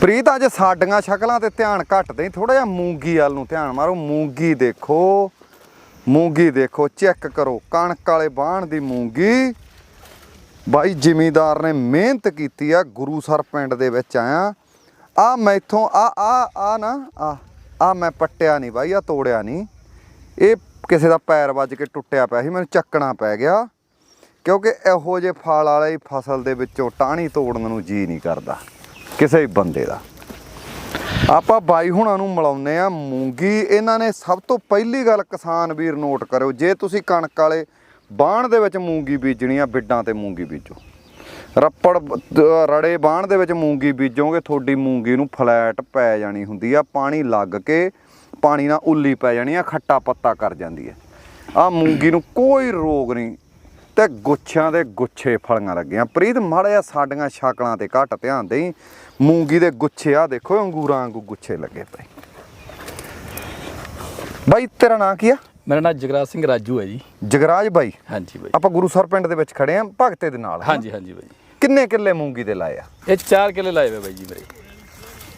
ਪ੍ਰੀਤ, ਅੱਜ ਸਾਡੀਆਂ ਸ਼ਕਲਾਂ ਤੇ ਧਿਆਨ ਘੱਟ ਦੇ ਥੋੜਾ ਜਿਹਾ ਮੂੰਗੀ ਵਾਲ ਨੂੰ ਧਿਆਨ ਮਾਰੋ, ਮੂੰਗੀ ਦੇਖੋ ਮੂੰਗੀ ਦੇਖੋ, ਚੈੱਕ ਕਰੋ, ਕਣਕ ਵਾਲੇ ਬਾਣ ਦੀ ਮੂੰਗੀ। ਬਾਈ ਜ਼ਿਮੀਦਾਰ ਨੇ ਮਿਹਨਤ ਕੀਤੀ ਆ ਗੁਰੂਸਰ ਪਿੰਡ ਦੇ ਵਿੱਚ ਆਇਆ। ਆ ਮੈਥੋਂ, ਆ ਆ ਆ ਨਾ, ਆ ਆ ਮੈਂ ਪੱਟਿਆ ਨਹੀਂ ਬਾਈ, ਆ ਤੋੜਿਆ ਨਹੀਂ ਇਹ ਕਿਸੇ ਦਾ ਪੈਰ ਵੱਜ ਕੇ ਟੁੱਟਿਆ ਪਿਆ ਸੀ, ਮੈਨੂੰ ਚੱਕਣਾ ਪੈ ਗਿਆ। ਕਿਉਂਕਿ ਇਹੋ ਜਿਹੇ ਫਲ ਵਾਲੇ ਫਸਲ ਦੇ ਵਿੱਚੋਂ ਟਾਹਣੀ ਤੋੜਨ ਨੂੰ ਜੀ ਨਹੀਂ ਕਰਦਾ। ਕਿਸੇ ਵੀ ਬੰਦੇ ਦਾ। ਆਪਾਂ ਬਾਈ ਹੁਣਾਂ ਨੂੰ ਮਿਲਾਉਂਦੇ ਆ ਮੂੰਗੀ। ਇਹਨਾਂ ਨੇ ਸਭ ਤੋਂ ਪਹਿਲੀ ਗੱਲ ਕਿਸਾਨ ਵੀਰ ਨੋਟ ਕਰਿਓ। ਜੇ ਤੁਸੀਂ ਕਣਕ ਵਾਲੇ ਬਾਣ ਦੇ ਵਿੱਚ ਮੂੰਗੀ ਬੀਜਣੀ ਆ, ਬਿੱਡਾਂ ਤੇ ਮੂੰਗੀ ਬੀਜੋ। ਰੱਪੜ, ਰੜੇ ਬਾਣ ਦੇ ਵਿੱਚ ਮੂੰਗੀ ਬੀਜੋਗੇ, ਤੁਹਾਡੀ ਮੂੰਗੀ ਨੂੰ ਫਲੈਟ ਪੈ ਜਾਣੀ ਹੁੰਦੀ ਆ, ਪਾਣੀ ਲੱਗ ਕੇ ਪਾਣੀ ਨਾਲ ਉੱਲੀ ਪੈ ਜਾਣੀ ਆ, ਖੱਟਾ ਪੱਤਾ ਕਰ ਜਾਂਦੀ ਹੈ ਆ ਮੂੰਗੀ ਨੂੰ ਕੋਈ ਰੋਗ ਨਹੀਂ ਤੇ ਗੁੱਛਿਆਂ ਦੇ ਗੁੱਛੇ ਫਲੀਆਂ ਲੱਗੀਆਂ। ਪ੍ਰੀਤ, ਮਾੜਾ ਜਿਹਾ ਸਾਡੀਆਂ ਸ਼ਕਲਾਂ ਤੇ ਘੱਟ ਧਿਆਨ ਦੇਈ। ਮੂੰਗੀ ਦੇ ਗੁੱਛੇ ਆ ਦੇਖੋ ਅੰਗੂਰਾਂ ਵਾਂਗੂ ਗੁੱਛੇ ਲੱਗੇ ਪਏ। ਬਾਈ ਤੇਰਾ ਨਾਂ ਕੀ ਆ? ਮੇਰਾ ਨਾਮ ਜਗਰਾਜ ਸਿੰਘ ਰਾਜੂ ਹੈ ਜੀ। ਜਗਰਾਜ ਬਾਈ? ਹਾਂਜੀ ਬਾਈ। ਆਪਾਂ ਗੁਰੂਸਰ ਪਿੰਡ ਦੇ ਵਿੱਚ ਖੜੇ ਆ ਭਗਤੇ ਦੇ ਨਾਲ? ਹਾਂਜੀ ਹਾਂਜੀ ਬਾਈ। ਕਿੰਨੇ ਕਿੱਲੇ ਮੂੰਗੀ ਦੇ ਲਾਏ ਆ? ਇਹ 4 ਕਿੱਲੇ ਲਾਏ ਹੋਏ ਬਾਈ ਜੀ ਮੇਰੇ।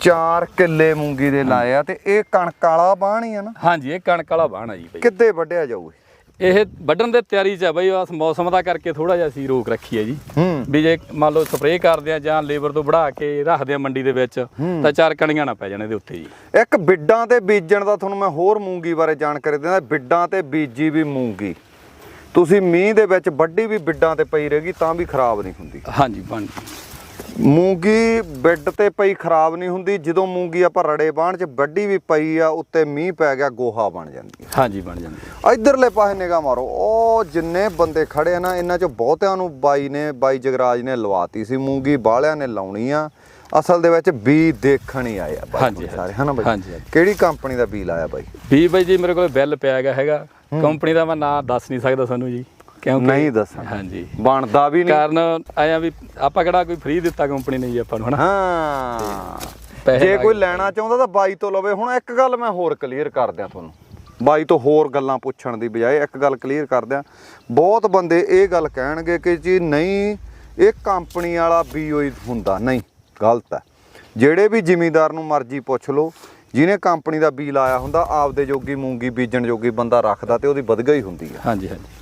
4 ਕਿੱਲੇ ਮੂੰਗੀ ਦੇ ਲਾਏ ਆ ਤੇ ਇਹ ਕਣਕ ਵਾਲਾ ਬਾਣ ਹੀ ਆ ਨਾ। ਹਾਂਜੀ ਇਹ ਕਣਕ ਵਾਲਾ ਬਾਣਾ ਜੀ ਬਾਈ। ਕਿੱਦੇ ਵੱਢਿਆ ਜਾਊ ਇਹ? ਇਹ ਵੱਢਣ ਦੇ ਤਿਆਰੀ 'ਚ ਹੈ ਬਾਈ ਬਸ ਮੌਸਮ ਦਾ ਕਰਕੇ ਥੋੜਾ ਜਿਹਾ ਅਸੀਂ ਰੋਕ ਰੱਖੀ ਹੈ ਜੀ। ਵੀ ਜੇ ਮੰਨ ਲਓ ਸਪਰੇਅ ਕਰਦੇ ਆ ਜਾਂ ਲੇਬਰ ਤੋਂ ਵੜਾ ਕੇ ਰੱਖਦੇ ਆ ਮੰਡੀ ਦੇ ਵਿੱਚ ਤਾਂ ਚਾਰ ਕਣੀਆਂ ਨਾ ਪੈ ਜਾਣ ਇਹਦੇ ਉੱਤੇ ਜੀ। ਇੱਕ ਬਿੱਡਾਂ ਤੇ ਬੀਜਣ ਦਾ ਤੁਹਾਨੂੰ ਮੈਂ ਹੋਰ ਮੂੰਗੀ ਬਾਰੇ ਜਾਣਕਾਰੀ ਦਿੰਦਾ ਬਿੱਡਾਂ ਤੇ ਬੀਜੀ ਵੀ ਮੂੰਗੀ। ਤੁਸੀਂ ਮੀਂਹ ਦੇ ਵਿੱਚ ਵੱਡੀ ਵੀ ਬਿੱਡਾਂ ਤੇ ਪਈ ਰਹੇਗੀ ਤਾਂ ਵੀ ਖਰਾਬ ਨਹੀਂ ਹੁੰਦੀ। ਹਾਂਜੀ ਬਣ ਮੂੰਗੀ ਬਿੱਡ ਤੇ ਪਈ ਖਰਾਬ ਨਹੀਂ ਹੁੰਦੀ ਜਦੋਂ ਮੂੰਗੀ ਆਪਾਂ ਰੜੇ ਬਾਣ ਚ ਵੱਡੀ ਵੀ ਪਈ ਆ ਉੱਤੇ ਮੀਂਹ ਪੈ ਗਿਆ ਗੋਹਾ ਬਣ ਜਾਂਦੀ ਹਾਂਜੀ ਬਣ ਜਾਂਦੀ ਆ। ਇਧਰਲੇ ਪਾਸੇ ਨਿਗਾਹ ਮਾਰੋ ਉਹ ਜਿੰਨੇ ਬੰਦੇ ਖੜੇ ਆ ਨਾ ਇਹਨਾਂ ਚ ਬਹੁਤਿਆਂ ਨੂੰ ਬਾਈ ਨੇ ਬਾਈ ਜਗਰਾਜ ਨੇ ਲਵਾਤੀ ਸੀ ਮੂੰਗੀ ਬਾਲਿਆਂ ਨੇ ਲਾਉਣੀ ਆ। ਅਸਲ ਦੇ ਵਿੱਚ ਬੀ ਦੇਖਣ ਹੀ ਆਏ ਆ ਬਾਈ ਸਾਰੇ ਹਨਾ ਬਾਈ। ਕਿਹੜੀ ਕੰਪਨੀ ਦਾ ਬੀ ਲਾਇਆ ਬਾਈ? ਵੀ ਬਾਈ ਜੀ ਮੇਰੇ ਕੋਲ ਬਿੱਲ ਪਿਆ ਹੈਗਾ ਕੰਪਨੀ ਦਾ ਮੈਂ ਨਾਂ ਦੱਸ ਨਹੀਂ ਸਕਦਾ ਤੁਹਾਨੂੰ ਜੀ। ਕਿਉਂਕਿ ਨਹੀਂ ਦੱਸਣਾ ਹਾਂਜੀ। ਬਣਦਾ ਵੀ ਨਹੀਂ। ਕਾਰਨ ਆਇਆ ਵੀ ਆਪਾਂ ਕਿਹੜਾ ਕੋਈ ਫ੍ਰੀ ਦਿੱਤਾ ਕੰਪਨੀ ਨੇ ਜੀ ਆਪਾਂ ਨੂੰ ਹਨਾ? ਹਾਂ। ਜੇ ਕੋਈ ਲੈਣਾ ਚਾਹੁੰਦਾ ਤਾਂ ਬਾਈ ਤੋਂ ਲਵੇ। ਹੁਣ ਇੱਕ ਗੱਲ ਮੈਂ ਹੋਰ ਕਲੀਅਰ ਕਰ ਦਿਆਂ ਤੁਹਾਨੂੰ। ਬਾਈ ਤੋਂ ਹੋਰ ਗੱਲਾਂ ਪੁੱਛਣ ਦੀ ਬਜਾਏ ਇੱਕ ਗੱਲ ਕਲੀਅਰ ਕਰ ਦਿਆਂ ਬਹੁਤ ਬੰਦੇ ਇਹ ਗੱਲ ਕਹਿਣਗੇ ਕਿ ਜੀ ਨਹੀਂ ਇਹ ਕੰਪਨੀ ਵਾਲਾ ਬੀਓ ਹੁੰਦਾ। ਨਹੀਂ ਗਲਤ ਹੈ। ਜਿਹੜੇ ਵੀ ਜ਼ਿਮੀਂਦਾਰ ਨੂੰ ਮਰਜ਼ੀ ਪੁੱਛ ਲਓ ਜਿਹਨੇ ਕੰਪਨੀ ਦਾ ਬੀ ਲਾਇਆ ਹੁੰਦਾ ਆਪਦੇ ਜੋਗੀ ਮੂੰਗੀ ਬੀਜਣ ਜੋਗੀ ਬੰਦਾ ਰੱਖਦਾ ਤੇ ਉਹਦੀ ਵਧਗਾ ਹੀ ਹੁੰਦੀ ਆ ਹਾਂਜੀ ਹਾਂਜੀ।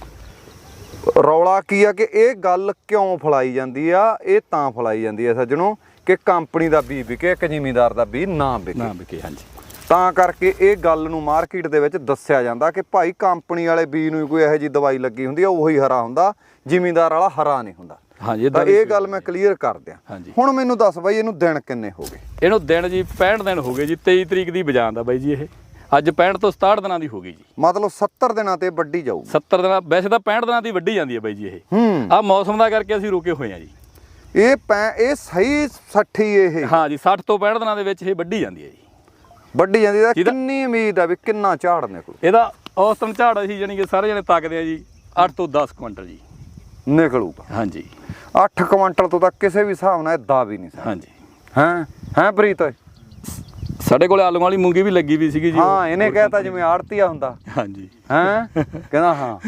ਰੌਲਾ ਕੀ ਆ ਕਿ ਇਹ ਗੱਲ ਕਿਉਂ ਫਲਾਈ ਜਾਂਦੀ ਆ? ਇਹ ਤਾਂ ਫਲਾਈ ਜਾਂਦੀ ਆ ਸੱਜਣੋ ਕਿ ਕੰਪਨੀ ਦਾ ਬੀ ਵਿਕੇ ਇੱਕ ਜ਼ਿਮੀਂਦਾਰ ਦਾ ਬੀ ਨਾ ਵਿਕੇ। ਨਾ ਵਿਕੇ ਹਾਂਜੀ। ਤਾਂ ਕਰਕੇ ਇਹ ਗੱਲ ਨੂੰ ਮਾਰਕੀਟ ਦੇ ਵਿੱਚ ਦੱਸਿਆ ਜਾਂਦਾ ਕਿ ਭਾਈ ਕੰਪਨੀ ਵਾਲੇ ਬੀ ਨੂੰ ਕੋਈ ਇਹੋ ਜੀ ਦਵਾਈ ਲੱਗੀ ਹੁੰਦੀ ਆ ਉਹੀ ਹਰਾ ਹੁੰਦਾ ਜ਼ਿਮੀਂਦਾਰ ਵਾਲਾ ਹਰਾ ਨਹੀਂ ਹੁੰਦਾ। ਹਾਂਜੀ ਤਾਂ ਇਹ ਗੱਲ ਮੈਂ ਕਲੀਅਰ ਕਰ ਦਿਆਂ। ਹੁਣ ਮੈਨੂੰ ਦੱਸ ਬਾਈ ਇਹਨੂੰ ਦਿਨ ਕਿੰਨੇ ਹੋ ਗਏ? ਇਹਨੂੰ ਦਿਨ ਜੀ 65 ਦਿਨ ਹੋ ਗਏ ਜੀ 23 ਤਰੀਕ ਦੀ ਬਜਾਨ ਦਾ ਬਾਈ ਜੀ ਇਹ। ਅੱਜ 65 ਤੋਂ 67 ਦਿਨਾਂ ਦੀ ਹੋ ਗਈ ਜੀ। ਮਤਲਬ 70 ਦਿਨਾਂ ਤੇ ਵੱਡੀ ਜਾਊ 70 ਦਿਨਾਂ ਵੈਸੇ ਤਾਂ 65 ਦਿਨਾਂ ਦੀ ਵੱਡੀ ਜਾਂਦੀ ਹੈ ਬਾਈ ਜੀ ਇਹ। ਹੂੰ। ਆ ਮੌਸਮ ਦਾ ਕਰਕੇ ਅਸੀਂ ਰੁਕੇ ਹੋਏ ਆ ਜੀ। ਇਹ ਪੈ ਇਹ ਸਹੀ 60 ਇਹ। ਹਾਂ ਜੀ 60 ਤੋਂ 65 ਦਿਨਾਂ ਦੇ ਵਿੱਚ ਇਹ ਵੱਡੀ ਜਾਂਦੀ ਹੈ ਜੀ। ਵੱਡੀ ਜਾਂਦੀ ਦਾ ਕਿੰਨੀ ਉਮੀਦ ਆ ਵੀ ਕਿੰਨਾ ਝਾੜ ਨਿਕਲੂ। ਇਹਦਾ ਔਸਤਨ ਝਾੜ ਅਸੀਂ ਜਾਨੀ ਕਿ ਸਾਰੇ ਜਣੇ ਤੱਕਦੇ ਆ ਜੀ 8 ਤੋਂ 10 ਕੁਇੰਟਲ ਜੀ। ਨਿਕਲੂਗਾ। ਹਾਂਜੀ। 8 ਕੁਇੰਟਲ ਤੋਂ ਤਾਂ ਕਿਸੇ ਵੀ ਹਿਸਾਬ ਨਾਲ ਦਾ ਵੀ ਨਹੀਂ ਹਾਂਜੀ। ਹਾਂ? ਹਾਂ ਪ੍ਰੀਤ? ਸਾਡੇ ਕੋਲੇ ਆਲੂਆਂ ਵਾਲੀ ਮੂੰਗੀ ਵੀ ਲੱਗੀ ਵੀ ਸੀਗੀ ਜੀ ਹਾਂ ਇਹਨੇ ਕਹਿਤਾ ਜਿਵੇਂ ਆੜਤੀਆ ਹੁੰਦਾ। ਹਾਂਜੀ। ਹਾਂ? ਕਹਿੰਦਾ ਹਾਂ।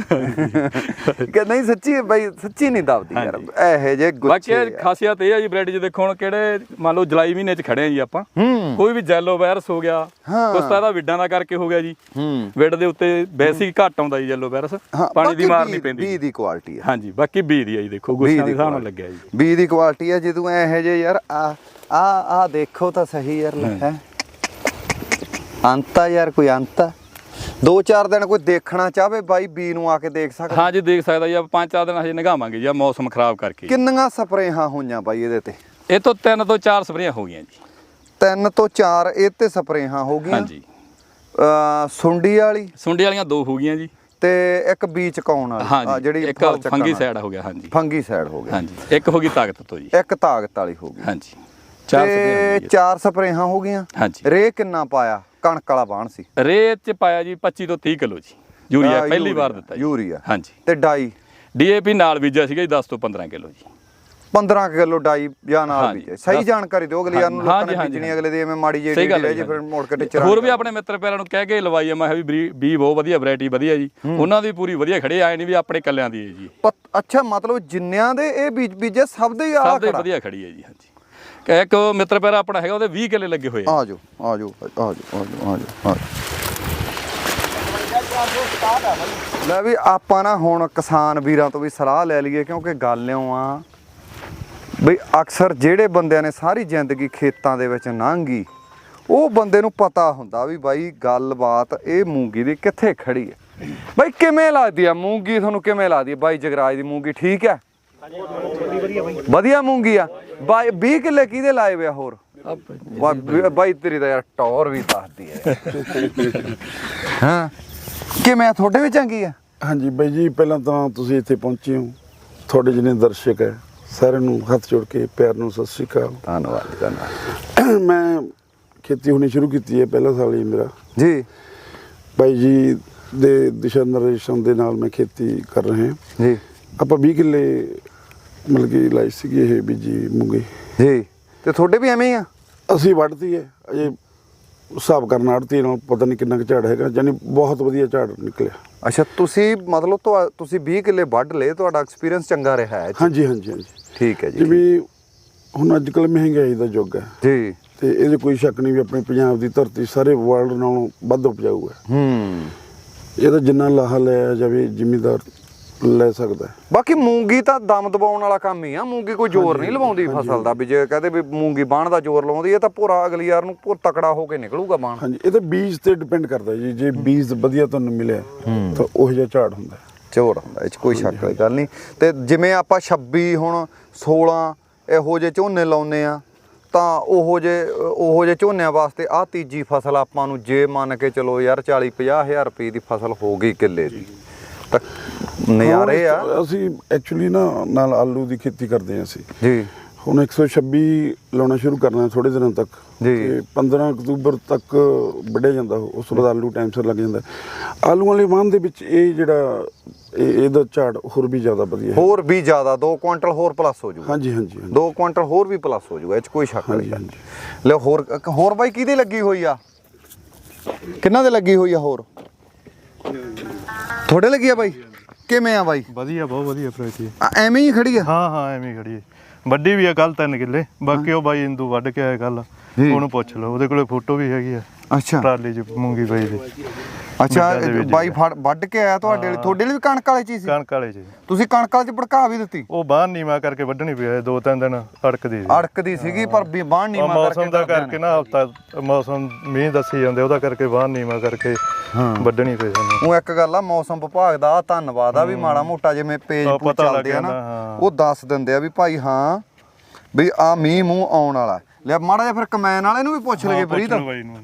ਕਿ ਨਹੀਂ ਸੱਚੀ ਬਈ ਸੱਚੀ ਨਹੀਂ ਦਬਦੀ ਯਾਰ। ਇਹੋ ਜੇ ਬਾਕੀ ਗੁੱਛੇ ਇਹ ਖਾਸੀਅਤ ਇਹ ਆ ਜੀ ਬ੍ਰੈਡ 'ਚ ਦੇਖੋ ਹੁਣ ਕਿਹੜੇ ਮੰਨ ਲਓ ਜੁਲਾਈ ਮਹੀਨੇ 'ਚ ਖੜੇ ਆ ਜੀ ਆਪਾਂ। ਹੂੰ। ਕੋਈ ਵੀ ਜੈਲੋ ਵਾਇਰਸ ਹੋ ਗਿਆ ਹਾਂ। ਕੁਛ ਤਾਂ ਇਹਦਾ ਵਿਡਾਂ ਦਾ ਕਰਕੇ ਹੋ ਗਿਆ ਜੀ। ਹੂੰ। ਵਿਡ ਦੇ ਉੱਤੇ ਬੇਸਿਕ ਘੱਟ ਆਉਂਦਾ ਜੀ ਜੈਲੋ ਵਾਇਰਸ। ਪਾਣੀ ਦੀ ਮਾਰ ਨਹੀਂ ਪੈਂਦੀ। ਬੀ ਦੀ ਕੁਆਲਿਟੀ ਆ। ਹਾਂਜੀ ਬਾਕੀ ਬੀ ਦੀ ਆ ਜੀ ਦੇਖੋ ਗੁੱਛਾਂ ਦੀ ਹਿਸਾਬ ਨਾਲ। ਲੱਗਿਆ ਜੀ। ਬੀ ਦੀ ਕੁਆਲਿਟੀ ਆ ਜੇ ਤੂੰ ਇਹੋ ਜੇ ਯਾਰ ਆ ਆ ਆ ਦੇਖੋ ਤਾਂ ਸਹੀ ਯਾਰ ਹੈ? ਅੰਤ ਯਾਰ ਕੋਈ ਅੰਤ? ਦੋ ਚਾਰ ਦਿਨ ਕੋਈ ਦੇਖਣਾ ਚਾਹਵੇ ਬਾਈ ਬੀ ਨੂੰ ਆ ਕੇ ਦੇਖ ਸਕਦਾ? ਹਾਂ ਜੀ ਦੇਖ ਸਕਦਾ ਜੀ। ਆਪਾਂ ਪੰਜ ਚਾਰ ਦਿਨ ਹਜੇ ਨਿਗਾਵਾਂਗੇ ਜੀ ਮੌਸਮ ਖਰਾਬ ਕਰਕੇ। ਕਿੰਨੀਆਂ ਸਪਰੇਹਾਂ ਹੋਈਆਂ ਬਾਈ ਇਹਦੇ ਤੇ? ਇਹ ਤੋਂ ਤਿੰਨ ਤੋਂ ਚਾਰ ਸਪਰੇਆਂ ਹੋ ਗਈਆਂ ਜੀ। ਤਿੰਨ ਤੋਂ ਚਾਰ ਇਹ ਤੇ ਸਪਰੇਹਾਂ ਹੋ ਗਈਆਂ। ਹਾਂਜੀ। ਅ ਸੁੰਡੀ ਵਾਲੀ? ਸੁੰਡੀ ਵਾਲੀਆਂ ਦੋ ਹੋ ਗਈਆਂ ਜੀ। ਤੇ ਇੱਕ ਬੀਚ ਕਾਉਣ ਵਾਲੀ ਜਿਹੜੀ ਇੱਕ ਫੰਗੀ। ਸਾਈਡ ਹੋ ਗਿਆ ਹਾਂਜੀ। ਫੰਗੀ ਸਾਈਡ ਹੋ ਗਿਆ। ਹਾਂਜੀ। ਇੱਕ ਹੋ ਗਈ ਤਾਕਤ ਤੋਂ ਜੀ। ਇੱਕ ਤਾਕਤ ਵਾਲੀ ਹੋ ਗਈ। ਹਾਂਜੀ। ਚਾਰ ਸਪਰੇਹਾਂ ਹੋ ਗਈਆਂ ਹਾਂਜੀ। ਰੇ ਕਿੰਨਾ ਪਾਇਆ? ਕਣਕ ਵਾਲਾ ਬਾਣ ਸੀ। ਰੇਤ ਚ ਪਾਇਆ ਜੀ 25 ਤੋਂ 30 ਕਿਲੋ ਜੀ। ਯੂਰੀਆ ਪਹਿਲੀ ਵਾਰ ਦਿੱਤਾ ਯੂਰੀਆ। ਹਾਂਜੀ। ਤੇ ਡਾਈ? ਡੀਏਪੀ ਨਾਲ ਬੀਜਿਆ ਸੀਗਾ ਜੀ 10 ਤੋਂ 15 ਕਿਲੋ ਜੀ। 15 ਕਿਲੋ ਡਾਈ ਜਾਂ ਨਾਲ ਹਾਂਜੀ, ਬੀਜੇ ਸਹੀ ਜਾਣਕਾਰੀ ਦਿਓ ਅਗਲੇ ਯਾਰ ਨੂੰ ਲੋਕਾਂ ਨੇ ਬੀਜਣੀ ਅਗਲੇ ਦੀ ਐਵੇਂ ਮਾੜੀ ਜਿਹੀ ਸਹੀ ਗੱਲ ਰਹਿ ਜੀ ਫਿਰ ਮੋੜ ਕੇ ਟਿਚਰ ਹੋਰ ਵੀ ਆਪਣੇ ਮਿੱਤਰ ਪਿਆਰਾਂ ਨੂੰ ਕਹਿ ਕੇ ਲਵਾਈ ਆ ਮੈਂ ਕਿਹਾ ਵੀ ਬੀ ਬਹੁਤ ਵਧੀਆ ਵੈਰਾਈਟੀ ਵਧੀਆ ਜੀ। ਉਹਨਾਂ ਦੀ ਪੂਰੀ ਵਧੀਆ ਖੜੇ ਆਏ ਨਹੀਂ ਵੀ ਆਪਣੇ ਕੱਲਿਆਂ ਦੀ ਹੈ ਜੀ। ਅੱਛਾ ਮਤਲਬ ਜਿੰਨਿਆਂ ਦੇ ਇਹ ਬੀਜ ਬੀਜੇ ਸਭ ਦੇ ਹੀ ਆਲਾ ਸਭ ਦੇ ਵਧੀਆ ਖੜੀ ਹੈ ਜੀ ਹਾਂਜੀ। ਇੱਕ ਮਿੱਤਰ ਪੈਰਾ ਆਪਣਾ ਹੈਗਾ, ਉਹਦੇ 20 ਕਿੱਲੇ ਲੱਗੇ ਹੋਏ ਆ। ਆ ਜਾਓ ਆ ਜਾਓ ਆ ਜਾਓ ਆ ਜਾਓ ਆ ਜਾਓ। ਲੈ ਵੀ ਆਪਾਂ ਨਾ ਹੁਣ ਕਿਸਾਨ ਵੀਰਾਂ ਤੋਂ ਵੀ ਸਲਾਹ ਲੈ ਲਈਏ, ਕਿਉਂਕਿ ਗੱਲ ਇਉਂ ਆ ਬਈ ਅਕਸਰ ਜਿਹੜੇ ਬੰਦਿਆਂ ਨੇ ਸਾਰੀ ਜ਼ਿੰਦਗੀ ਖੇਤਾਂ ਦੇ ਵਿੱਚ ਲੰਘੀ ਉਹ ਬੰਦੇ ਨੂੰ ਪਤਾ ਹੁੰਦਾ ਵੀ ਬਾਈ ਗੱਲਬਾਤ ਇਹ ਮੂੰਗੀ ਦੀ ਕਿੱਥੇ ਖੜੀ ਹੈ। ਬਾਈ ਕਿਵੇਂ ਲੱਗਦੀ ਆ? ਮੂੰਗੀ ਤੁਹਾਨੂੰ ਕਿਵੇਂ ਲੱਗਦੀ ਹੈ ਬਾਈ ਜਗਰਾਜ ਦੀ ਮੂੰਗੀ ਠੀਕ ਹੈ? ਵਧੀਆ ਮੂੰਗੀ ਆ। ਬਾਈ 20 ਕਿੱਲੇ ਕਿਹਦੇ ਲਾਏ ਵੇ ਹੋਰ? ਵਾ- ਵੀ- ਬਾਈ ਤੇਰੀ ਤਾਂ ਯਾਰ ਟੌਰ ਵੀ ਦੱਸਦੀ ਹੈ। ਹਾਂ ਕਿਵੇਂ ਤੁਹਾਡੇ ਵਿੱਚ ਚੰਗੀ ਆ? ਹਾਂਜੀ ਬਾਈ ਜੀ ਪਹਿਲਾਂ ਤਾਂ ਤੁਸੀਂ ਇੱਥੇ ਪਹੁੰਚੇ ਹੋ। ਤੁਹਾਡੇ ਜਿਹਨੇ ਦਰਸ਼ਕ ਹੈ ਸਾਰਿਆਂ ਨੂੰ ਹੱਥ ਜੋੜ ਕੇ ਪਿਆਰ ਨੂੰ ਸਤਿ ਸ਼੍ਰੀ ਅਕਾਲ। ਧੰਨਵਾਦ ਧੰਨਵਾਦ। ਮੈਂ ਖੇਤੀ ਹੋਣੀ ਸ਼ੁਰੂ ਕੀਤੀ ਹੈ ਪਹਿਲਾ ਸਾਲ ਹੀ ਮੇਰਾ। ਜੀ। ਬਾਈ ਜੀ ਦੇ ਦਿਸ਼ਾ ਨਿਰਦੇਸ਼ਨ ਦੇ ਨਾਲ ਮੈਂ ਖੇਤੀ ਕਰ ਰਹੇ। ਹਾਂ ਜੀ। ਆਪਾਂ 20 ਕਿੱਲੇ ਮਤਲਬ ਕਿ ਲਾਈ ਸੀਗੀ ਇਹ ਬੀਜੀ ਮੂੰਗੀ। ਜੀ ਤੇ ਤੁਹਾਡੇ ਵੀ ਐਵੇਂ ਹੀ ਆ? ਅਸੀਂ ਵੱਢਤੀ ਹੈ ਅਜੇ ਹਿਸਾਬ ਕਰਨ ਆੜਤੀ ਨਾਲ ਪਤਾ ਨਹੀਂ ਕਿੰਨਾ ਕੁ ਝਾੜ ਹੈਗਾ ਯਾਨੀ ਬਹੁਤ ਵਧੀਆ ਝਾੜ ਨਿਕਲਿਆ। ਅੱਛਾ ਤੁਸੀਂ ਮਤਲਬ ਤੁਹਾ- ਤੁਸੀਂ 20 ਕਿੱਲੇ ਵੱਢ ਲਏ ਤੁਹਾਡਾ ਐਕਸਪੀਰੀਅੰਸ ਚੰਗਾ ਰਿਹਾ ਹੈ। ਹਾਂਜੀ ਹਾਂਜੀ ਹਾਂਜੀ। ਠੀਕ ਹੈ ਜੀ। ਜਿਵੇਂ ਹੁਣ ਅੱਜ ਕੱਲ੍ਹ ਮਹਿੰਗਾਈ ਦਾ ਯੁੱਗ ਹੈ। ਜੀ। ਤੇ ਇਹਦੇ ਕੋਈ ਸ਼ੱਕ ਨਹੀਂ ਵੀ ਆਪਣੇ ਪੰਜਾਬ ਦੀ ਧਰਤੀ ਸਾਰੇ ਵਰਲਡ ਨਾਲੋਂ ਵੱਧ ਉਪਜਾਊ ਹੈ। ਹੂੰ। ਇਹਦਾ ਜਿੰਨਾ ਲਾਹਾ ਲਿਆ ਜਾਵੇ ਜ਼ਿਮੀਦਾਰ ਲੈ ਸਕਦਾ। ਬਾਕੀ ਮੂੰਗੀ ਤਾਂ ਦਮ ਦਬਾਉਣ ਵਾਲਾ ਕੰਮ ਹੀ ਆ। ਮੂੰਗੀ ਕੋਈ ਜ਼ੋਰ ਨਹੀਂ ਲਵਾਉਂਦੀ ਫਸਲ ਦਾ ਵੀ। ਜੇ ਕਹਦੇ ਵੀ ਮੂੰਗੀ ਬਾਣ ਦਾ ਜ਼ੋਰ ਲਾਉਂਦੀ ਹੈ ਤਾਂ ਪੂਰਾ ਅਗਲੀ ਯਾਰ ਨੂੰ ਪੂਰਾ ਤਕੜਾ ਹੋ ਕੇ ਨਿਕਲੂਗਾ ਬਾਣ। ਹਾਂਜੀ ਇਹ ਤਾਂ ਬੀਜ ਤੇ ਡਿਪੈਂਡ ਕਰਦਾ ਜੀ। ਜੇ ਬੀਜ ਵਧੀਆ ਤੁਹਾਨੂੰ ਮਿਲਿਆ ਤਾਂ ਉਹ ਜਿਹਾ ਝਾੜ ਹੁੰਦਾ। ਝੋੜ ਹੁੰਦਾ ਇਹ ਚ ਕੋਈ ਸ਼ੱਕ ਵਾਲੀ ਗੱਲ ਨਹੀਂ। ਤੇ ਜਿਵੇਂ ਆਪਾਂ 26 ਹੁਣ 16 ਇਹੋ ਜਿਹੇ ਝੋਨੇ ਲਾਉਨੇ ਆ ਤਾਂ ਉਹੋ ਜੇ ਉਹੋ ਜੇ ਝੋਨਿਆਂ ਵਾਸਤੇ ਆ ਤੀਜੀ ਫਸਲ ਆਪਾਂ ਨੂੰ ਜੇ ਮੰਨ ਕੇ ਚਲੋ ਯਾਰ 40 50 ਹਜ਼ਾਰ ਰੁਪਏ ਦੀ ਫਸਲ ਹੋ ਗਈ ਕਿੱਲੇ ਦੀ। ਤਾਂ ਨਜ਼ਾਰੇ ਆ। ਅਸੀਂ ਐਕਚੁਅਲੀ ਨਾ ਨਾਲ ਆਲੂ ਦੀ ਖੇਤੀ ਕਰਦੇ ਹਾਂ ਅਸੀਂ। ਜੀ। ਹੁਣ 126 ਲਾਉਣਾ ਸ਼ੁਰੂ ਕਰਨਾ ਥੋੜੇ ਦਿਨਾਂ ਤੱਕ। ਜੀ। ਤੇ 15 ਅਕਤੂਬਰ ਤੱਕ ਵੱਢਿਆ ਜਾਂਦਾ। ਉਸ ਤੋਂ ਬਾਅਦ ਆਲੂ ਟਾਈਮ ਸਿਰ ਲੱਗ ਜਾਂਦਾ। ਆਲੂ ਵਾਲੇ ਵਾਹਨ ਦੇ ਵਿੱਚ ਇਹ ਜਿਹੜਾ ਇਹ- ਇਹਦਾ ਝਾੜ ਹੋਰ ਵੀ ਜ਼ਿਆਦਾ ਵਧੀਆ ਹੈ। ਹੋਰ ਵੀ ਜ਼ਿਆਦਾ 2 ਕੁਇੰਟਲ ਹੋਰ ਪਲੱਸ ਹੋ ਜਾਊਗਾ। ਹਾਂਜੀ ਹਾਂਜੀ ਹਾਂਜੀ। 2 ਕੁਇੰਟਲ ਹੋਰ ਵੀ ਪਲੱਸ ਹੋ ਜਾਊਗਾ ਇਹ ਚ ਕੋਈ ਸ਼ੱਕ ਹਾਂਜੀ, ਨਹੀਂ। ਲੈ ਹੋਰ ਹੋਰ ਬਾਈ ਕਿਹਦੇ ਲੱਗੀ ਹੋਈ ਆ? ਕਿੰਨਾ ਦੇ ਲੱਗੀ ਹੋਈ ਆ ਹੋਰ? ਤੁਹਾਡੇ ਲੱਗੀ ਆ ਬਾਈ? ਕਿਵੇਂ ਆ ਬਾਈ? ਵਧੀਆ ਬਹੁਤ ਵਧੀਆ ਪ੍ਰਾਇਤੀ ਆ, ਐਵੇਂ ਹੀ ਖੜੀ ਆ? ਹਾਂ ਹਾਂ ਐਵੇਂ ਹੀ ਖੜੀ ਹੈ ਵੱਡੀ ਵੀ ਆ ਕੱਲ ਤਿੰਨ ਕਿੱਲੇ। ਬਾਕੀ ਉਹ ਬਾਈ ਇੰਦੂ ਵੱਢ ਕੇ ਆਇਆ ਕੱਲ ਜੀ। ਉਹਨੂੰ ਪੁੱਛ ਲਓ। ਉਹਦੇ ਕੋਲੇ ਫੋਟੋ ਵੀ ਹੈਗੀ ਆ। ਅੱਛਾ। ਟਰਾਲੀ 'ਚ ਮੂੰਗੀ ਪਈ ਦੀ। ਅੱਛਾ ਮਿੱਟਾਂ ਦੇ ਵਿੱਚ ਬਾਈ ਫੜ ਵੱਢ ਕੇ ਆਇਆ ਤੁਹਾਡੇ ਲਈ। ਤੁਹਾਡੇ ਲਈ ਵੀ ਕਣਕ ਵਾਲੇ ਚੀਜ਼ ਸੀ? ਕਣਕ ਵਾਲੇ 'ਚ ਤੁਸੀਂ ਕਣਕ ਵਾਲੇ ਚ ਭੜਕਾ ਵੀ ਦਿੱਤੀ? ਉਹ ਬਾਹਰ ਨੀਵਾ ਕਰਕੇ ਵੱਢਣੀ ਪਿਆ ਦੋ ਤਿੰਨ ਦਿਨ ਅੜਕਦੀ ਸੀ। ਅੜਕਦੀ ਸੀਗੀ ਪਰ ਵੀ ਬਾਣ ਨਹੀਂ ਮਾਰ ਮੌਸਮ ਦਾ ਕਰਕੇ ਨਾ ਹਫਤਾ ਮੌਸਮ ਮੀਂਹ ਦੱਸੀ ਜਾਂਦੇ ਉਹਦਾ ਕਰਕੇ ਬਾਹਰ ਨੀਵਾ ਕਰਕੇ ਵੱਢਣੀ ਪਈ ਸਾਨੂੰ। ਉਹ ਇੱਕ ਗੱਲ ਆ ਮੌਸਮ ਵਿਭਾਗ ਦਾ ਧੰਨਵਾਦ ਆ ਵੀ ਮਾੜਾ ਮੋਟਾ ਜਿਵੇਂ ਪੇਜ ਉਹ ਪੂ ਪਤਾ ਲੱਗ ਚੱਲਦੇ ਆ ਨਾ ਜਾਂਦਾ, ਹਾਂ। ਉਹ ਦੱਸ ਦਿੰਦੇ ਆ ਵੀ ਭਾਈ ਹਾਂ ਵੀ ਆ ਮੀਂਹ ਮੂੰਹ ਆਉਣ ਵਾਲਾ। ਲੈ ਮਾੜਾ ਜਿਹਾ ਫਿਰ ਕਮੈਨ ਵਾਲੇ ਨੂੰ ਵੀ ਪੁੱਛ ਲਗੇ ਪੁੱਛ ਪ੍ਰੀਤ। ਲਓ ਬਾਈ ਨੂੰ।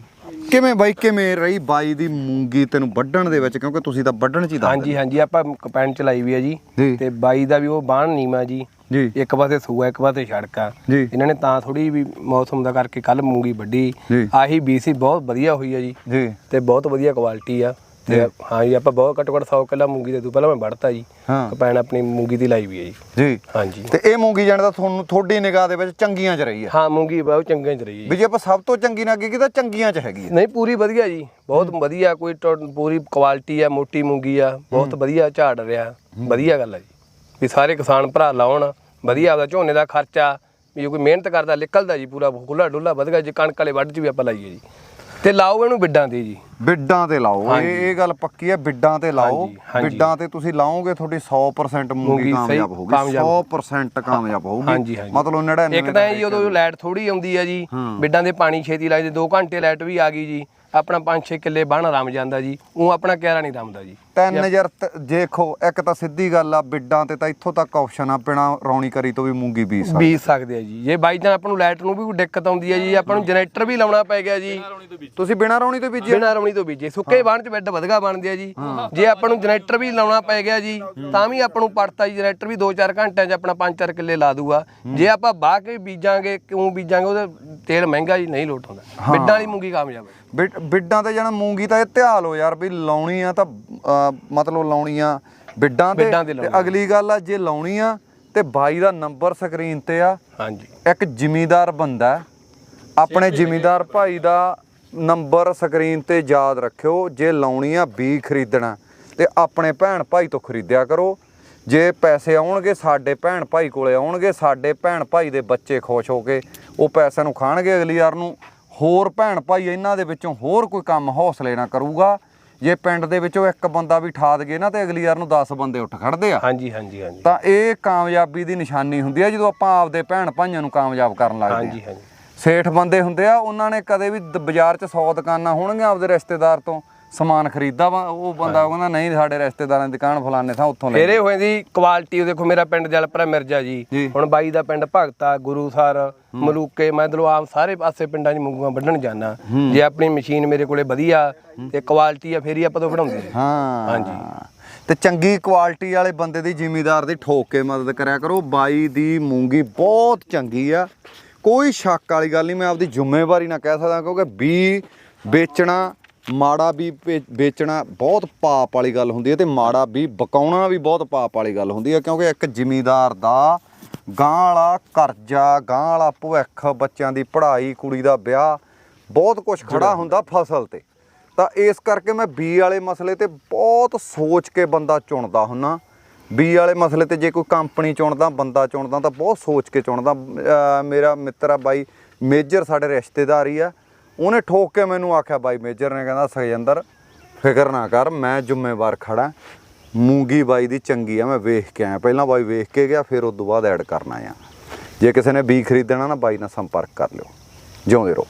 ਕਿਵੇਂ ਬਾਈ ਕਿਵੇਂ ਰਹੀ ਬਾਈ ਦੀ ਮੂੰਗੀ ਤੈਨੂੰ ਵੱਢਣ ਦੇ ਵਿੱਚ? ਕਿਉਂਕਿ ਤੁਸੀਂ ਤਾਂ ਵੱਢਣ ਚ ਹੀ ਦੱਸ ਹਾਂਜੀ ਹਾਂਜੀ ਆਪਾਂ ਕਪੈਨ ਚਲਾਈ ਵੀ ਆ ਜੀ। ਜੀ। ਤੇ ਬਾਈ ਦਾ ਵੀ ਉਹ ਬਾਣ ਨੀਮਾ ਜੀ। ਜੀ। ਇੱਕ ਪਾਸੇ ਸੂਆ ਇੱਕ ਪਾਸੇ ਸੜਕਾ ਜੀ। ਇਹਨਾਂ ਨੇ ਤਾਂ ਥੋੜੀ ਵੀ ਮੌਸਮ ਦਾ ਕਰਕੇ ਕੱਲ ਮੂੰਗੀ ਵੱਡੀ ਜੀ। ਆਹੀ ਬੀਸੀ ਬਹੁਤ ਵਧੀਆ ਹੋਈ ਆ ਜੀ। ਜੀ। ਤੇ ਬਹੁਤ ਵਧੀਆ ਕੁਆਲਿਟੀ ਆ। ਤੇ ਹਾਂ ਜੀ ਆਪਾਂ ਬਹੁਤ ਘੱਟੋ ਘੱਟ 100 ਕਿੱਲਾ ਮੂੰਗੀ ਦੇ ਦੂ ਪਹਿਲਾਂ ਮੈਂ ਵੜਤਾ ਜੀ। ਹਾਂ। ਕਪੈਨ ਆਪਣੀ ਮੂੰਗੀ ਦੀ ਲਾਈ ਵੀ ਆ ਜੀ। ਜੀ। ਹਾਂਜੀ। ਤੇ ਇਹ ਮੂੰਗੀ ਜਾਣ ਦਾ ਤੁਹਾਨੂੰ ਤੁਹਾਡੀ ਨਿਗਾਹ ਦੇ ਵਿੱਚ ਚੰਗੀਆਂ ਚ ਰਹੀ ਆ ਹਾਂ ਮੂੰਗੀ ਬਹੁਤ ਚੰਗੇ ਚ ਰਹੀ ਜੀ। ਵੀ ਜੇ ਆਪਾਂ ਸਭ ਤੋਂ ਚੰਗੀ ਨਾ ਅੱਗੇ ਤਾਂ ਚੰਗੀਆਂ ਚ ਹੈਗੀ ਆ ਨਹੀਂ ਪੂਰੀ ਵਧੀਆ ਜੀ। ਬਹੁਤ ਵਧੀਆ ਕੋਈ ਟੋ- ਪੂਰੀ ਕੁਆਲਿਟੀ ਆ ਮੋਟੀ ਮੂੰਗੀ ਆ ਬਹੁਤ ਵਧੀਆ ਝਾੜ ਰਿਹਾ। ਵਧੀਆ ਗੱਲ ਆ ਜੀ। ਵੀ ਸਾਰੇ ਕਿਸਾਨ ਭਰਾ ਲਾਉਣ ਵਧੀਆ ਆਪਦਾ ਝੋਨੇ ਦਾ ਖਰਚਾ ਵੀ ਜੇ ਕੋਈ ਮਿਹਨਤ ਕਰਦਾ ਨਿਕਲਦਾ ਜੀ ਪੂਰਾ ਖੁੱਲਾ ਡੁੱਲਾ ਵਧੀਆ ਜੇ ਕਣਕ ਵਾਲੇ ਵੱਢ ਚ ਵੀ ਆਪਾਂ ਲਾਈਏ ਜੀ। ਤੇ ਲਾਓ ਇਹਨੂੰ ਬਿੱਡਾਂ ਤੇ ਜੀ। ਬਿੱਡਾਂ ਤੇ ਲਾਓ। ਇਹ ਇਹ ਗੱਲ ਪੱਕੀ ਹੈ ਬਿੱਡਾਂ ਤੇ ਲਾਓ। ਬਿੱਡਾਂ ਤੇ ਤੁਸੀਂ ਲਾਓਗੇ ਤੁਹਾਡੀ 100% ਮੂੰਗੀ ਕਾਮਯਾਬ ਹੋਊਗੀ। ਕਾਮਯਾਬ। 100% ਕਾਮਯਾਬ ਹੋਊਗੀ। ਮਤਲਬ 99 ਇੱਕ ਤਾਂ ਜੀ ਉਦੋਂ ਲਾਈਟ ਥੋੜੀ ਆਉਂਦੀ ਆ ਜੀ ਬਿੱਡਾਂ ਦੇ ਪਾਣੀ ਛੇਤੀ ਲੱਗਦੇ 2 ਘੰਟੇ ਲਾਈਟ ਵੀ ਆ ਗਈ ਜੀ ਆਪਣਾ 5-6 ਕਿੱਲੇ ਬਣ ਰਮ ਜਾਂਦਾ ਜੀ ਉਹ ਆਪਣਾ ਕਿਹੜਾ ਨਹੀਂ ਰਮਦਾ ਜੀ। ਤਿੰਨ ਤ- ਦੇਖੋ ਇੱਕ ਤਾਂ ਸਿੱਧੀ ਗੱਲ ਆ ਬਿੱਡਾਂ ਤੇ ਤਾਂ ਇੱਥੋਂ ਤੱਕ ਆਪਸ਼ਨ ਆ ਬਿਨਾ ਰੌਣੀ ਕਰੀ ਤੋਂ ਵੀ ਮੂੰਗੀ ਬੀਜ ਸਕਦੇ ਬੀਜ ਸਕਦੇ ਆ ਜੀ। ਜੇ ਬਾਈ ਚਾਂਸ ਆਪਾਂ ਨੂੰ ਲਾਈਟ ਨੂੰ ਵੀ ਕੋਈ ਦਿੱਕਤ ਆਉਂਦੀ ਹੈ ਜੀ ਆਪਾਂ ਨੂੰ ਜਨਰੇਟਰ ਵੀ ਲਾਉਣਾ ਪੈ ਗਿਆ ਜੀ। ਤੁਸੀਂ ਬਿਨਾ ਰੌਣੀ ਤੋਂ ਬੀਜੇ ਬਿਨਾਂ ਰੌਣੀ ਤੋਂ ਬੀਜੇ ਸੁੱਕੇ ਬਾਣ ਚ ਬੈੱਡ ਵਧਗਾ ਬਣਦੇ ਆ ਜੀ। ਜੇ ਆਪਾਂ ਨੂੰ ਜਨਰੇਟਰ ਵੀ ਲਾਉਣਾ ਪੈ ਗਿਆ ਜੀ ਤਾਂ ਵੀ ਆਪਾਂ ਨੂੰ ਪੜਤਾ ਜੀ। ਜਨਰੇਟਰ ਵੀ 2-4 ਘੰਟਿਆਂ 'ਚ ਆਪਣਾ 5-4 ਕਿੱਲੇ ਲਾ ਦੂਗਾ। ਜੇ ਆਪਾਂ ਬਾਹ ਕੇ ਬੀਜਾਂਗੇ ਕਿਉਂ ਬੀਜਾਂਗੇ ਉਹਦਾ ਤੇਲ ਮਹਿੰਗਾ ਜੀ ਨਹੀਂ ਲੋਟ ਹੁੰਦਾ। ਬਿੱਡਾਂ ਵਾਲੀ ਮੂੰਗੀ ਕਾਮਯਾਬ ਹੈ ਬਿੱਡ- ਤੇ ਜਾਣਾ ਮੂੰਗੀ ਤਾਂ ਇਹ ਧਿਆਲ ਹੋ ਯਾਰ ਵੀ ਲਾਉਣੀ ਆ ਤਾਂ ਮਤਲਬ ਲਾਉਣੀ ਆ ਬਿੱਡਾਂ ਤੇ ਬਿੱਡਾਂ ਤੇ ਅਗਲੀ ਗੱਲ ਆ ਜੇ ਲਾਉਣੀ ਆ ਤੇ ਬਾਈ ਦਾ ਨੰਬਰ ਸਕਰੀਨ ਤੇ ਆ। ਹਾਂਜੀ। ਇੱਕ ਜ਼ਿਮੀਂਦਾਰ ਬੰਦਾ ਹੈ, ਆਪਣੇ ਜ਼ਿਮੀਂਦਾਰ। ਭਾਈ ਦਾ ਨੰਬਰ ਸਕਰੀਨ ਤੇ ਯਾਦ ਰੱਖਿਓ ਜੇ ਲਾਉਣੀ ਆ ਬੀ ਖਰੀਦਣਾ। ਤੇ ਆਪਣੇ ਭੈਣ ਭਾਈ ਤੋਂ ਖਰੀਦਿਆ ਕਰੋ। ਜੇ ਪੈਸੇ ਆਉਣਗੇ ਸਾਡੇ ਭੈਣ ਭਾਈ ਕੋਲੇ ਆਉਣਗੇ ਸਾਡੇ ਭੈਣ ਭਾਈ ਦੇ ਬੱਚੇ ਖੁਸ਼ ਹੋ ਕੇ ਉਹ ਪੈਸਿਆਂ ਨੂੰ ਖਾਣਗੇ ਅਗਲੀ ਵਾਰ ਨੂੰ। ਹੋਰ ਭੈਣ ਭਾਈ ਇਹਨਾਂ ਦੇ ਵਿੱਚੋਂ ਹੋਰ ਕੋਈ ਕੰਮ ਹੌਸਲੇ ਨਾਲ ਕਰੂਗਾ। ਜੇ ਪਿੰਡ ਦੇ ਵਿੱਚੋਂ ਇੱਕ ਬੰਦਾ ਵੀ ਠਾ ਦਗੇ ਨਾ ਤੇ ਅਗਲੀ ਵਾਰ ਨੂੰ 10 ਬੰਦੇ ਉੱਠ ਖੜਦੇ ਆ। ਹਾਂਜੀ ਹਾਂਜੀ ਹਾਂਜੀ। ਤਾਂ ਇਹ ਕਾਮਯਾਬੀ ਦੀ ਨਿਸ਼ਾਨੀ ਹੁੰਦੀ ਹੈ ਜਦੋਂ ਆਪਾਂ ਆਪਦੇ ਭੈਣ ਭਾਈਆਂ ਨੂੰ ਕਾਮਯਾਬ ਕਰਨ ਲੱਗਦੇ ਹਾਂਜੀ ਹਾਂ ਹਾਂਜੀ। ਸੇਠ ਬੰਦੇ ਹੁੰਦੇ ਆ ਉਹਨਾਂ ਨੇ ਕਦੇ ਵੀ ਬਾਜ਼ਾਰ 'ਚ 100 ਦੁਕਾਨਾਂ ਹੋਣਗੀਆਂ ਆਪਦੇ ਰਿਸ਼ਤੇਦਾਰ ਤੋਂ। ਸਮਾਨ ਖਰੀਦਦਾ ਵਾ ਉਹ ਬੰਦਾ ਕਹਿੰਦਾ ਨਹੀਂ ਸਾਡੇ ਰਿਸ਼ਤੇਦਾਰਾਂ ਦੀ ਦੁਕਾਨ ਫਲਾਣੇ ਥਾਂ ਉੱਥੋਂ ਲੈ ਫੇਰੇ ਹੋਏ ਦੀ ਕੁਆਲਿਟੀ ਦੇਖੋ ਮੇਰਾ ਪਿੰਡ ਜਲਪਰਾ ਮਿਰਜ਼ਾ ਜੀ। ਹੁਣ ਬਾਈ ਦਾ ਪਿੰਡ ਭਗਤਾ ਗੁਰੂਸਰ ਮਲੂਕੇ ਮੈਂ ਦਲਵਾਬ ਸਾਰੇ ਪਾਸੇ ਪਿੰਡਾਂ 'ਚ ਮੂੰਗੀਆਂ ਵੱਢਣ ਜਾਣਾ ਜੇ ਆਪਣੀ ਮਸ਼ੀਨ ਮੇਰੇ ਕੋਲੇ ਵਧੀਆ ਤੇ ਕੁਆਲਿਟੀ ਆ ਫੇਰ ਹੀ ਆਪਾਂ ਤੋਂ ਨੇ। ਹਾਂ। ਹਾਂਜੀ। ਤੇ ਚੰਗੀ ਕੁਆਲਿਟੀ ਵਾਲੇ ਬੰਦੇ ਦੀ ਜ਼ਿਮੀਦਾਰ ਦੀ ਠੋਕ ਕੇ ਮਦਦ ਕਰਿਆ ਕਰੋ। ਬਾਈ ਦੀ ਮੂੰਗੀ ਬਹੁਤ ਚੰਗੀ ਆ। ਕੋਈ ਸ਼ੱਕ ਵਾਲੀ ਗੱਲ ਨਹੀਂ ਮੈਂ ਆਪਦੀ ਜ਼ਿੰਮੇਵਾਰੀ ਨਾਲ ਕਹਿ ਸਕਦਾ ਕਿਉਂਕਿ ਬੀ ਵੇਚਣਾ ਮਾੜਾ ਵੀ ਵੇਚਣਾ ਬਹੁਤ ਪਾਪ ਵਾਲੀ ਗੱਲ ਹੁੰਦੀ ਹੈ ਤੇ ਮਾੜਾ ਵੀ ਬਕਾਉਣਾ ਵੀ ਬਹੁਤ ਪਾਪ ਵਾਲੀ ਗੱਲ ਹੁੰਦੀ ਹੈ ਕਿਉਂਕਿ ਇੱਕ ਜ਼ਿਮੀਦਾਰ ਦਾ ਗਾਂ ਵਾਲਾ ਕਰਜ਼ਾ ਗਾਂ ਵਾਲਾ ਭਵਿੱਖ ਬੱਚਿਆਂ ਦੀ ਪੜ੍ਹਾਈ ਕੁੜੀ ਦਾ ਵਿਆਹ ਬਹੁਤ ਕੁਝ ਖੜਾ ਹੁੰਦਾ ਫਸਲ ਤੇ। ਤਾਂ ਇਸ ਕਰਕੇ ਮੈਂ ਬੀ ਵਾਲੇ ਮਸਲੇ ਤੇ ਬਹੁਤ ਸੋਚ ਕੇ ਬੰਦਾ ਚੁਣਦਾ ਹੁੰਨਾ। ਬੀ ਵਾਲੇ ਮਸਲੇ ਤੇ ਜੇ ਕੋਈ ਕੰਪਨੀ ਚੁਣਦਾ ਬੰਦਾ ਚੁਣਦਾ ਤਾਂ ਬਹੁਤ ਸੋਚ ਕੇ ਚੁਣਦਾ। ਮੇਰਾ ਮਿੱਤਰ ਆ ਬਾਈ ਮੇਜਰ ਸਾਡੇ ਰਿਸ਼ਤੇਦਾਰ ਹੀ ਆ। ਉਹਨੇ ਠੋਕ ਕੇ ਮੈਨੂੰ ਆਖਿਆ, ਬਾਈ ਮੇਜਰ ਨੇ ਕਹਿੰਦਾ, ਸਖਜਿੰਦਰ, ਫਿਕਰ ਨਾ ਕਰ, ਮੈਂ ਜ਼ਿੰਮੇਵਾਰ ਖੜਾ ਮੂੰਗੀ ਬਾਈ ਦੀ ਚੰਗੀ ਆ, ਮੈਂ ਵੇਖ ਕੇ ਆਇਆ। ਪਹਿਲਾਂ ਬਾਈ ਵੇਖ ਕੇ ਗਿਆ, ਫਿਰ ਉਸ ਤੋਂ ਬਾਅਦ ਐਡ ਕਰਨਾ ਆ ਜੇ ਕਿਸੇ ਨੇ ਬੀ ਖਰੀਦਣਾ ਨਾ, ਬਾਈ ਨਾਲ ਸੰਪਰਕ ਕਰ ਲਿਓ। ਜਿਉਂਦੇ ਰਹੋ।